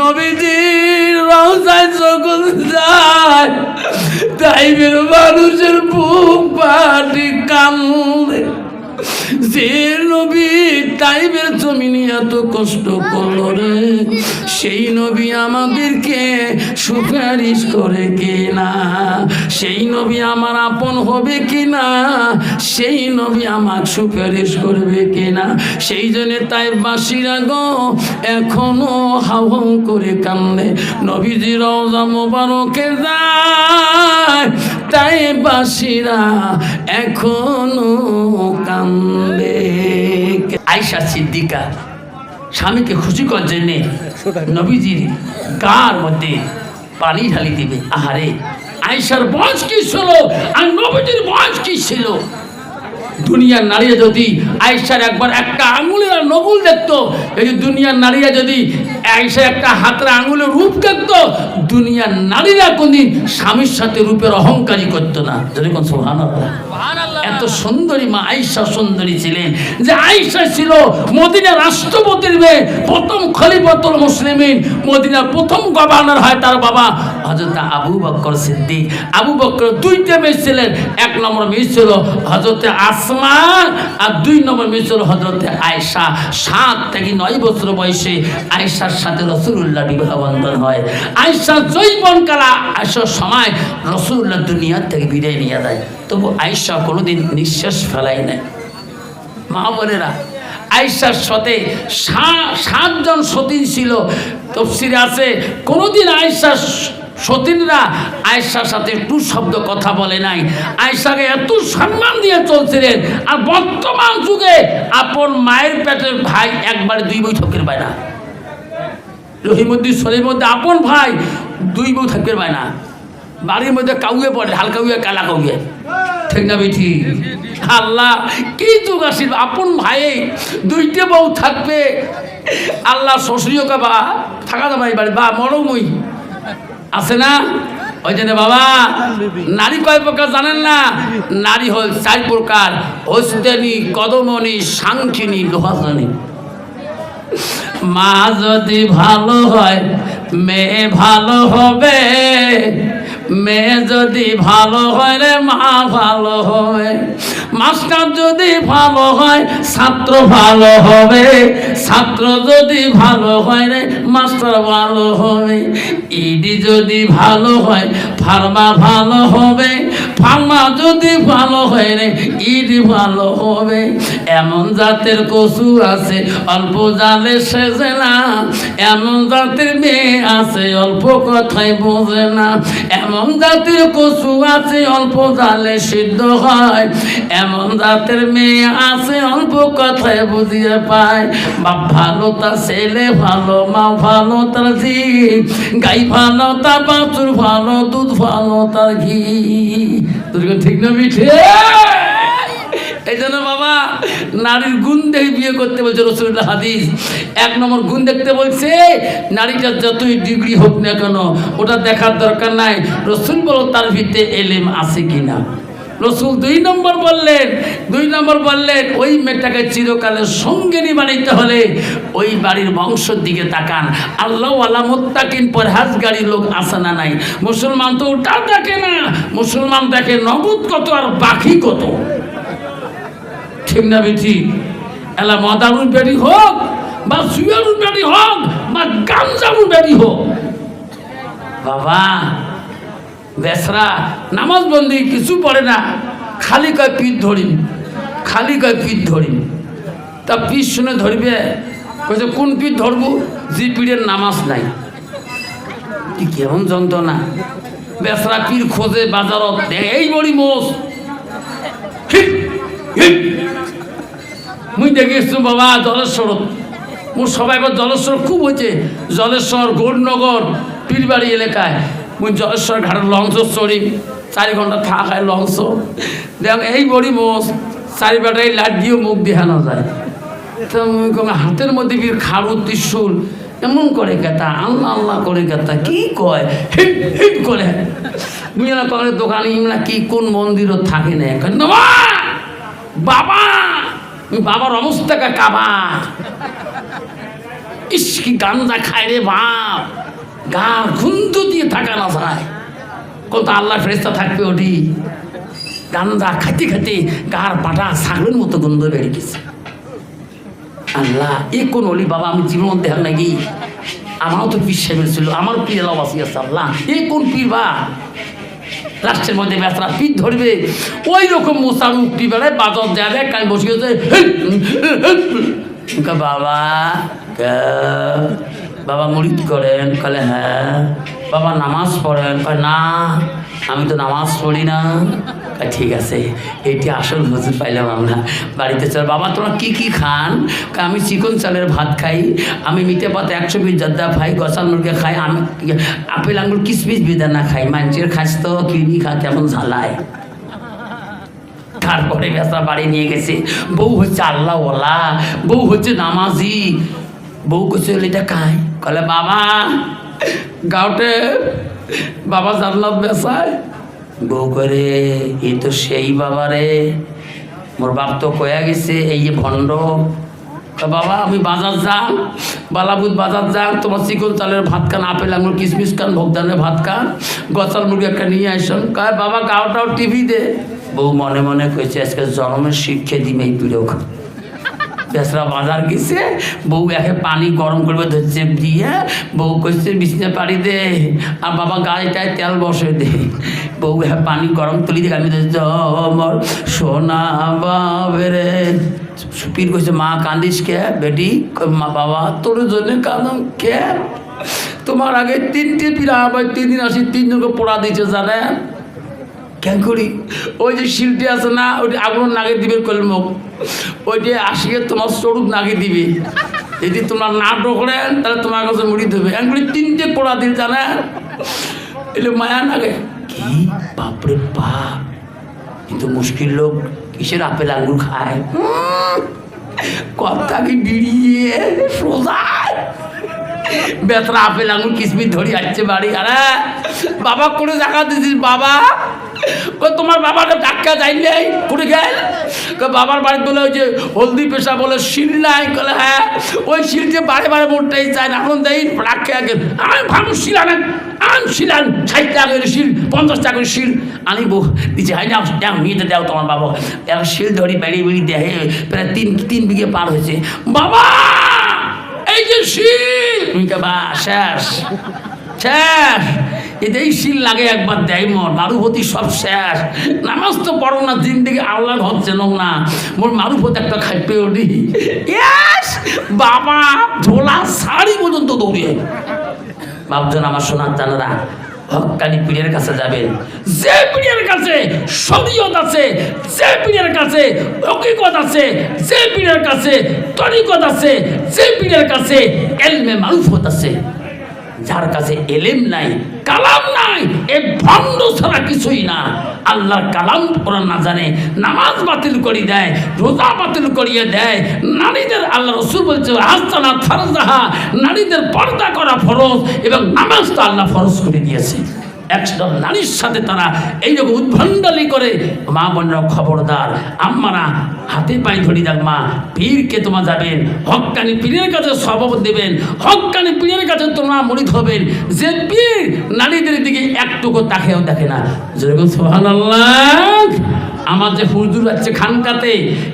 নবীজির রওজায় যখন যায় তাইবের মানুষের বুক পাটি কামড়ে। যে নবী তাইবের জমিনে এত কষ্ট করল রে। সেই নবী আমাদেরকে সুপারিশ করে কিনা? সেই নবী আমার আপন হবে কিনা? সেই নবী আমার সুপারিশ করবে কিনা? সেই জন্য তাই বাসিরা গো, এখনও হাউ হাউ করে কান্দে। নবীজি রওজা মোবারকে যায় তাই বাসিরা এখনও কান্দে। আয়সা সিদ্দিকা স্বামীকে খুশি করার জন্যে নবীজির গার মধ্যে পানি ঢালি দিবে। আহারে আয়সার বয়স কি ছিল আর নবীজির বয়স কি ছিল? দুনিয়ার নারীরা যদি আয়সার একবার একটা আঙুলের আর নগুল দেখতো, এই দুনিয়ার নারীরা যদি আয়সার একটা হাতের আঙুলের রূপ দেখতো, দুনিয়ার নারীরা কোনদিন স্বামীর সাথে রূপের অহংকারী করতো না। যদি কোন সোহান এত সুন্দরী মা আয়সা সুন্দরী ছিলেন। যে আয়সা ছিল মদিনা রাষ্ট্রপতির মেয়ে, প্রথম খলিফাতুল মুসলিমিন। মদিনার প্রথম গভর্নর হয় তার বাবা হজরত আবু বক্কর সিদ্দিক। আবু বক্কর দুইটা মেয়ে ছিলেন। এক নম্বর মেয়ে ছিল হজরতে আসমা আর দুই নম্বর মেয়ে ছিল হজরতে আয়সা সাত থেকে নয় বছর বয়সে আয়সার সাথে রসুল্লাহ বিবাহ বন্ধন হয়। আয়সা জৈবন কালা আয়সার সময় রসুল্লাহ দুনিয়ার থেকে বিদায় নিয়ে দেয় তবু আয়সা কোনোদিন নিঃশ্বাস ফেলাই নাই। মা বোনেরা আয়সার সাথে সাতজন সতীন ছিল। তফসিরে আছে, কোনোদিন আয়সার সতীনরা আয়সার সাথে একটু শব্দ কথা বলে নাই। আয়সাকে এত সম্মান দিয়ে চলছিলেন, আর বর্তমান যুগে আপন মায়ের পেটের ভাই একবার দুই বৈঠকের পায় না। রহিমুদ্দিন শরীর মধ্যে আপন ভাই দুই বউ থাকতে পায় না। বাড়ির মধ্যে কাউয়ে পড়ে হালকা কালা কাউয়ে ঠিক না বেঠি? আল্লাহ, কি যুগ আসিল? আপন ভাই, দুইটা বউ থাকবে। আল্লাহ শ্বশুরিও কা বা, থাকা যাবে বাড়ি। বা মরমই আছে না? ওই জন্য বাবা, নারী কয় প্রকার জানেন না? নারী হল চার প্রকার। হস্তেনি, কদমনি, সাংখিনী লোহাসানি মা যদি ভালো হয়, মেয়ে ভালো হবে। মেয়ে যদি ভালো হয় রে, মা ভালো হবে মাস্টার যদি ভালো হয়, ছাত্র ভালো হবে। ছাত্র যদি ভালো হয় রে, মাস্টার ভালো হবে। ইডি যদি ভালো হয়, ফার্মা ভালো হবে। ফার্মা যদি ভালো হয় রে ইডি ভালো হবে। এমন জাতের কচু আছে, অল্প জালে সেজে না। এমন জাতের মেয়ে আছে, অল্প কথাই বোঝে না। এমন জাতের কচু আছে, অল্প জালে সিদ্ধ হয়। এমন জাতের মেয়ে আছে, অল্প কথায় বুঝিয়ে পায়। বাপ ভালো তার ছেলে ভালো, মা ভালো তার ঝি। গাই ভালো তার বাছুর ভালো, দুধ ভালো তার ঘি। ঠিক না, মিঠে। এই জন্য বাবা, নারীর গুণ দেখে বিয়ে করতে বলছে রসুল্লাহ হাদিস। এক নম্বর গুণ দেখতে বলছে নারীটা যতই ডিগ্রি হোক না কেন, ওটা দেখার দরকার নাই। রসুল বলো তার ভিতরে এলেম আছে কিনা? রসুল দুই নম্বর বললেন, দুই নম্বর বললেন, ওই মেয়েটাকে চিরকালের সঙ্গিনী বানাইতে হলে ওই বাড়ির বংশের দিকে তাকান। আল্লাহ আল্লাহ মোত্তাকিন পরহাজ গাড়ির লোক আসে না নাই? মুসলমান তো ওটা দেখে না। মুসলমান দেখে নগদ কত আর বাকি কত? ঠিক না বেঠি? এলা মদারুর বেড়ি হোক, বা সুয়ারুর বেড়ি হোক, বা গামজামুর বেড়ি হোক। বাবা বেসরা নামাজ বন্দি, কিছু পড়ে না। খালি কয় পিঠ ধরিম খালি কয় পিঠ ধরিম তা পিঠ শুনে ধরবে, কইছে, কোন পিঠ ধরবো? যে পিঠের নামাজ নাই। কি কেমন যন্ত্রণা। বেসরা পীর খোঁজে, বাজারত এই বড়ি মোষ। মুই দেখে এসছো বাবা জলেশ্বর মোর সবাই জলেশ্বর খুব হয়েছে জলেশ্বর, গৌরনগর, পীরবাড়ি এলাকায়। মুই জলেশ্বর ঘাটের লঞ্চ চড়ি, চারি ঘণ্টা থাকায় লঞ্চ দেখ, এই বড়ি মোষ, চারি বেটায় লাইট দিয়েও মুখ দেখানো যায়। তো হাতের মধ্যে কি খাড়ু ত্রিশুল, এমন করে কেতা আল্লাহ আল্লাহ করে কেতা, কি কয়? হিট হিট করে। না করে দোকানে ইমরা কি কোন মন্দিরও থাকে না এখন বাবা! বাবা! বাবার অবস্থাকে কাবা। ইস, কি গান্দা খায় রে বাপ। গার খুন্তু দিয়ে থাকা না যায়। কত আল্লাহ ফেরেস্তা থাকবে ওটি। গান্দা খাইতে খাইতে গার পাটা ছাগলের মতো গন্ধ বেড়ে গেছে আল্লাহ, এ কোন অলি বাবা, আমি জীবন দেখার নাকি আমারও তো পীর সাহেবের ছিল আমার পীর এলাবাসী আছে, আল্লাহ। এ কোন পীর বা? রাষ্ট্রের মধ্যে ব্যথা পিঠ ধরবে। ওই রকম মশার উক্তি বেড়ায় বাজার দেয়া দেয় বসে গেছে বাবা? বাবা মুড়িদ করেন, কলে হ্যাঁ। বাবা নামাজ পড়েন, কয় না, আমি তো নামাজ পড়ি না। ঠিক আছে এটি আসল হুজুর পাইলাম আমরা, বাড়িতে চল। বাবা তোমরা কি কি খান? আমি চিকন চালের ভাত খাই, আমি মিঠে পাতে একশো পিস জর্দা খাই, গসাল মুরগে খাই, আমি আপেল, আঙ্গুর, কিসমিস, বেদানা খাই। মানুষের খাস তো, কিডনি খা, কেমন ঝালায় তারপরে বেসা বাড়ি নিয়ে গেছে। বউ হচ্ছে আল্লাহ ওলা বউ হচ্ছে নামাজি। বউ কইছে এটা কাই? কলে বাবা গাওটে বাবা জানলাম বেসায় বউ করে এই তো সেই বাবা রে, মোর বাপ তো কয়া গেছে, এই যে ভণ্ড। বাবা, আমি বাজার যান, বালাবুদ বাজার যান, তোমার চিকন চালের ভাত খান, আপেল, আঙুর কিশমিশ খান, ভোগদানের ভাত খান গচাল মুরগি একটা নিয়ে আসুন কয়, বাবা, গাওটাও টিভি দে। বউ মনে মনে কইছে, আজকে জন্মের শিক্ষা এই পিড়ক বেসরা বাজার গেছে, বউ একে পানি গরম করবে ধরছে দিয়ে, বউ কইছে, বিছনে পাড়ি দে, আর বাবা গাড়িটায় তেল বসে দে। বউ হ্যাঁ পানি গরম তুলি দেখে আমি ধরছি আমার সোনা বাবেরে পীর কইছে, মা কান্দিস কে বেটি? মা বাবা, তোর জন্য কাঁদাম কে? তোমার আগে তিনটে পিরা আবার তিন দিন আসি, তিনজনকে পড়া দিয়েছে, জানেন? কেন করি। ওই যে শিলটি আছে না, ওইটি আগুন নাগে দিবে কলমক ওইটি আসিয়ে তোমার স্বরূপ নাগে দিবে। যদি তোমার না ঢোকলেন তাহলে তোমার কাছে মুড়ি দেবে এগুলি তিনটে পোড়া দিল জানেন এলে মায়া নাগে। কি বাপরে বাপ। কিন্তু মুশকিল লোক কিসের আপেল আঙ্গুর খায়? কথা কি বিড়িয়ে সোজা? বেতরা আপেল আঙুর কিসমিস ধরি আসছে বাড়ি। আরে, বাবা করে দেখা দিছিস, বাবা? কই তোমার বাবাকে ডাক্কা যাই নাই করে গেল বাবার বাড়ি বলে ওই যে হলদি পেশা বলে শিল নাই, কলে হ্যাঁ? ওই শিল যে বারে বারে মোটটাই চায় না, এখন দেই ডাক্কা আগে। আমি ভাবু শিল আনেন আন শিল আন, ষাট টাকা করে শিল, পঞ্চাশ টাকা করে শিল। আনিব দিচ্ছে হাই নাও দাও নিয়ে দাও তোমার বাবা। এখন শিল ধরি বেরিয়ে বেরিয়ে দেয় প্রায় তিন তিন বিঘে পার হয়েছে। বাবা, এই যে শিল! তুমি বা শেষ শেষ এটাই শিল লাগে একবার দেয় মোর মারুপতি সব শেষ নামাজ তো পড়ো না দিন দিকে আল্লাহ হচ্ছে না। মোর মারুভত একটা খাইপে উঠি। ইয়াস, বাবা ঝোলা শাড়ি পর্যন্ত দৌড়িয়ে। ভাবছেন আমার সোনার জানারা হকানি পীরের কাছে যাবে। যে পীরের কাছে শরীয়ত আছে, যে পীরের কাছে হকিকত আছে, যে পীরের কাছে তরিকত আছে, যে পীরের কাছে এলমে মারুফত আছে। যার কাছে এলেম নাই, কালাম নাই, এ ভণ্ড ছাড়া কিছুই না। আল্লাহর কালাম পড়া না জানে, নামাজ বাতিল করি দেয়, রোজা বাতিল করিয়ে দেয়। নারীদের আল্লাহ রসুল বলছে হাস্তানা ফারজাহা। নারীদের পর্দা করা ফরজ এবং নামাজ তো আল্লাহ ফরজ করে দিয়েছে। একজন নারীর সাথে তারা এইরকম উদ্ভণ্ডালি করে। মা বোনরা খবরদার, আম্মারা হাতে পায়ে ধরি যাক মা পীরকে তোমার যাবেন? হকানি পীরের কাছে স্বভাব দেবেন, হকানি পীরের কাছে তোমরা মরিত হবেন। যে পীর নারীদের দিকে একটুকু তাকেও দেখে না। যেরকম সোহান আমার যে হুজুর আছে খানকাতে,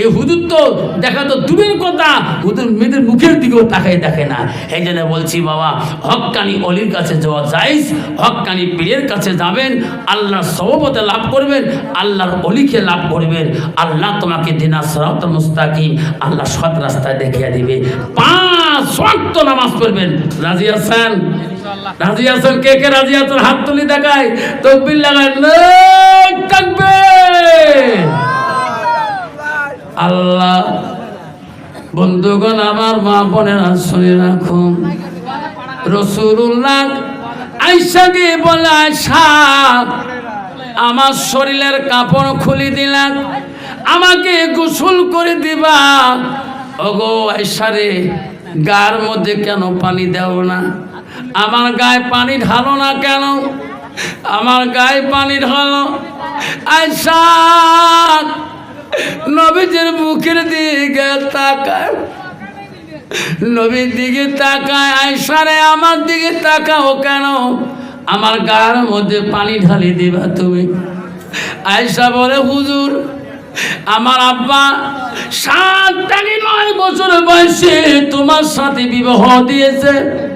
এই হুজুর তো দেখা তো দূরের কথা, হুজুর মেয়েদের মুখের দিকেও তাকাই দেখে না। এই জন্য বলছি বাবা, হক্কানি অলির কাছে যাওয়া যাইস হক্কানি পীরের কাছে যাবেন, আল্লাহর সহবতে লাভ করবেন, আল্লাহর অলিকে লাভ করবেন। আল্লাহ তোমাকে দিনা সরাত মুস্তাকিম, আল্লাহ সৎ রাস্তায় দেখিয়ে দিবে। পাঁচ ওয়াক্ত নামাজ পড়বেন। রাজি আছেন? রাজি আছেন কে কে? রাজি আছেন? হাত তুলি দেখায় তকবির লাগায় আল্লাহ। বন্ধুগণ, আমার মা বোনেরা, শুনে রাখুন। রসুল্লাহ আইসা গিয়ে বলে আয়সা আমার শরীরের কাপড় খুলি দিলাম আমাকে গোসল করে দিবা। ওগো আয়সা রে, গার মধ্যে কেন পানি দেও না? আমার গায়ে পানি ঢালো না কেন? আমার গায়ে পানি ঢালো। নবীজের মুখের দিকে তাকায়। নবীর দিকে তাকায়। আয়সারে আমার দিকে তাকাও কেন? আমার গার মধ্যে পানি ঢালি দিবা তুমি। আয়সা বলে, হুজুর, আমার আব্বা সাত থেকে নয় বছর বয়সে তোমার সাথে বিবাহ দিয়েছে।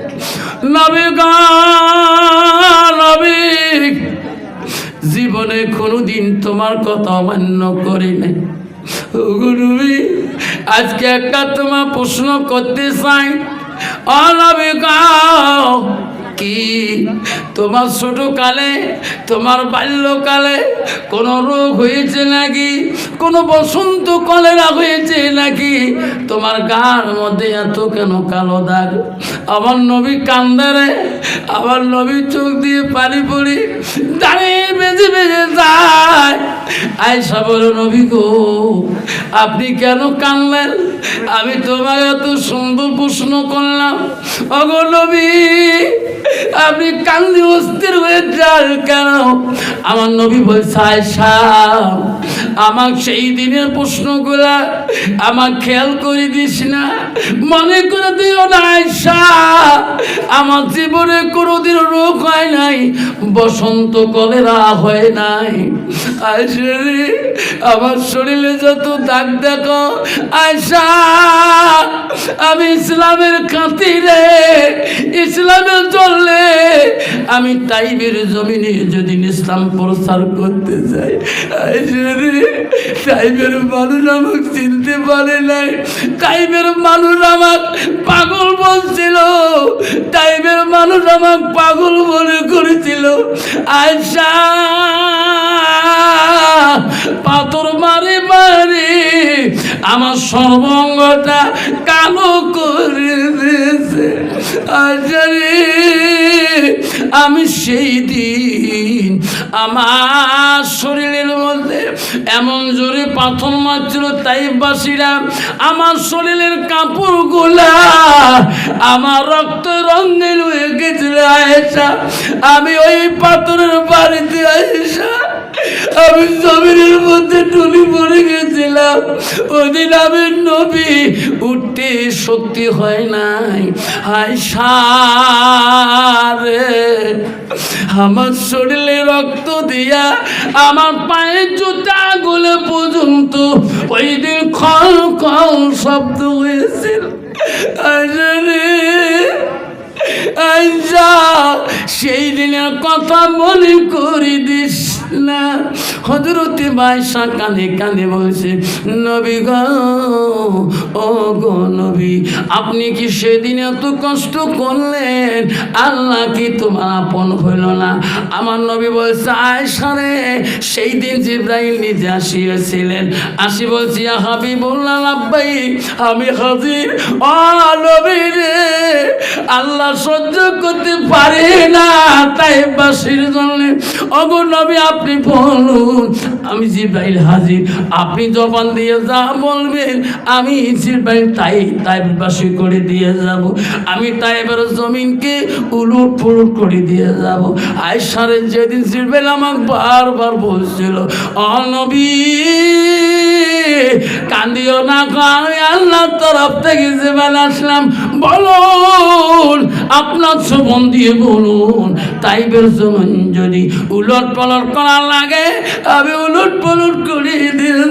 জীবনে কোনোদিন তোমার কথা অমান্য করি নাই। গুরুবি, আজকে একটা তোমার প্রশ্ন করতে চাই। গাও কি? তোমার ছোট কালে তোমার বাল্যকালে কোনো রোগ হয়েছে নাকি? কোনো বসন্ত কলেরা হয়েছে নাকি? তোমার গার মধ্যে এত কেন কালো দাগ? আমার নবী কান্দারে, আমার নবী চোখ দিয়ে পানি পড়ি দাঁড়িয়ে বেজে বেজে যায়। আয়সা বলো, নবী গো, আপনি কেন কানলেন আমি তোমার এত সুন্দর প্রশ্ন করলাম। অগো নবী আপনি কান্দি অস্থির হয়ে যান কেন? আমার নবী বলছে আয়সা আমার সেই দিনের প্রশ্নগুলা আমার খেয়াল করে দিস না। মনে করে দিও না আয়সা আমার জীবনে কোনোদিন রোগ হয় নাই, বসন্ত কলেরা হয় নাই। আয়সা আমার শরীরে যত দাগ দেখো আয়সা আমি ইসলামের খাতিরে, ইসলামের চললে আমি তাইবের জমিনে যদি ইসলাম প্রচার করতে যাই আয়সা রে তাইবের মানুষ আমাকে চিনতে পারে নাই। তাইবের মানুষ আমাক পাগল বলছিল, তাইবের মানুষ আমাক পাগল মনে করেছিল। আয়সা পাথর মারে মারে আমার সর্বঙ্গটা কালো করে দিয়েছে। আচারে আমি সেই দিন আমার শরীরের মধ্যে এমন জোরে পাথর মারছিল তাই বাসিরা আমার শরীরের কাপড় গোলা আমার রক্ত রঙের হয়ে গেছিল আমি ওই পাথরের বাড়িতে আয়েশা। আমি জমিনের মধ্যে টুলি পড়ে গেছিলাম। ওদিন আমি নবী, উঠতে শক্তি হয় নাই। আয়সা রে আমার শরীরে রক্ত দিয়া, আমার পায়ের জুতা গুলো পর্যন্ত ওই দিন খল খল শব্দ হয়েছিল। আইসা সেই দিনের কথা মনে করি দিস না। হজরতে বাইশা কানে কানে বলছে, নবী গো নবী, আপনি কি সেদিন এত কষ্ট করলেন? আল্লাহ কি তোমার আপন হইল না? আমার নবী বলছে আয়সা রে, সেই দিন জিব্রাইল নিজে আসিয়েছিলেন। আসি বলছি হাবি বললাম আব্বাই আমি হাজির। ও নবী রে, আল্লাহ সহ্য করতে পারে না তাই বাসির জন্য অগো নবী আপনি বলুন আমি জিব্রাইল হাজির। আপনি জবান দিয়ে যা বলবেন, আমি জিব্রাইল তাই তাই বাসি করে দিয়ে যাব। আমি তাই এবার জমিনকে উলুট পুলুট করে দিয়ে যাব। আয়সারে যেদিন জিব্রাইল আমাকে বারবার বলছিল অনবী কান্দিও না আমি আল্লাহর তরফ থেকে জীবন আসলাম। বলুন, আপনার শ্রবণ দিয়ে বলুন, তাইবের জমন যদি উলট পালট করা লাগে, আমি উলট পালট করে দিয়ে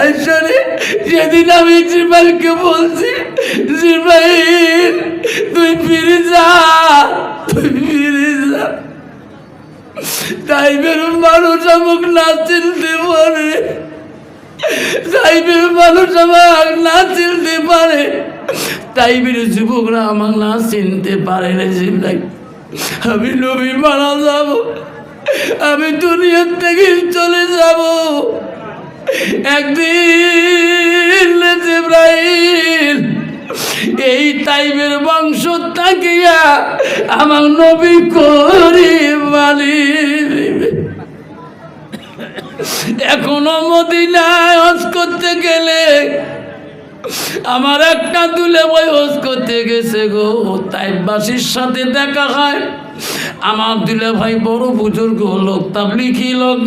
আসলে যেদিন আমি জিবাইলকে বলছি জিবাইল তুই ফিরে যা, তুই ফিরে যা। তাইবের মানুষ আমাকে না চিনতে পারে। তাইবের মানুষ আমাকে না চিনতে পারে। তাইবের যুবকরা আমাকে না চিনতে পারে না জিবলাই আমি নবী মারা যাব। আমি দুনিয়ার থেকে চলে যাব। একদিন জিব্রাইল, এই তাইবের বংশ তাকিয়া আমার নবী করে মালি এখনও মদিনায় করতে গেলে আমার একটা দুলে বই হজ করতে গেছে গো। তাই বাসির সাথে দেখা হয়। আমার দিলে ভাই বড় বুজুর্গ লোক তাবলিখি লোক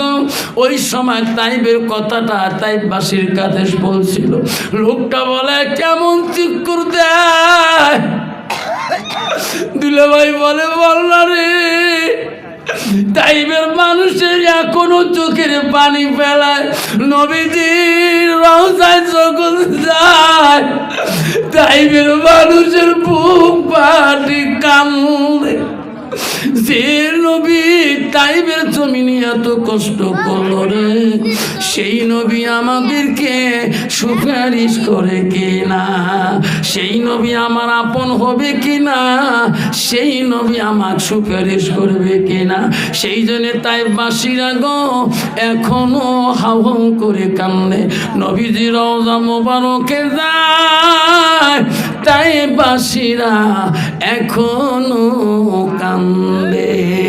ওই সময় তাইবের কথাটা তাইবাসীর কাছে বলছিল। লোকটা বলে, কেমন চিকুর দেয় দিলে ভাই বলে বল না রে টাইমের মানুষের এখনও চোখের পানি ফেলায়, নবীজির রওজায় যখন যায় টাইমের মানুষের বুক পাটি কামড়ে। যে নবী টাইমের জমিনে এত কষ্ট করল সেই নবী আমাদেরকে সুপারিশ করে কিনা? সেই নবী আমার আপন হবে কিনা? সেই নবী আমার সুপারিশ করবে কিনা? সেই জন্য তাই বাসিরা গো, এখনও হাউ করে কান্দে। নবীজি রওজা মোবারকে যায়। তাই বাসিরা এখনও Ambe.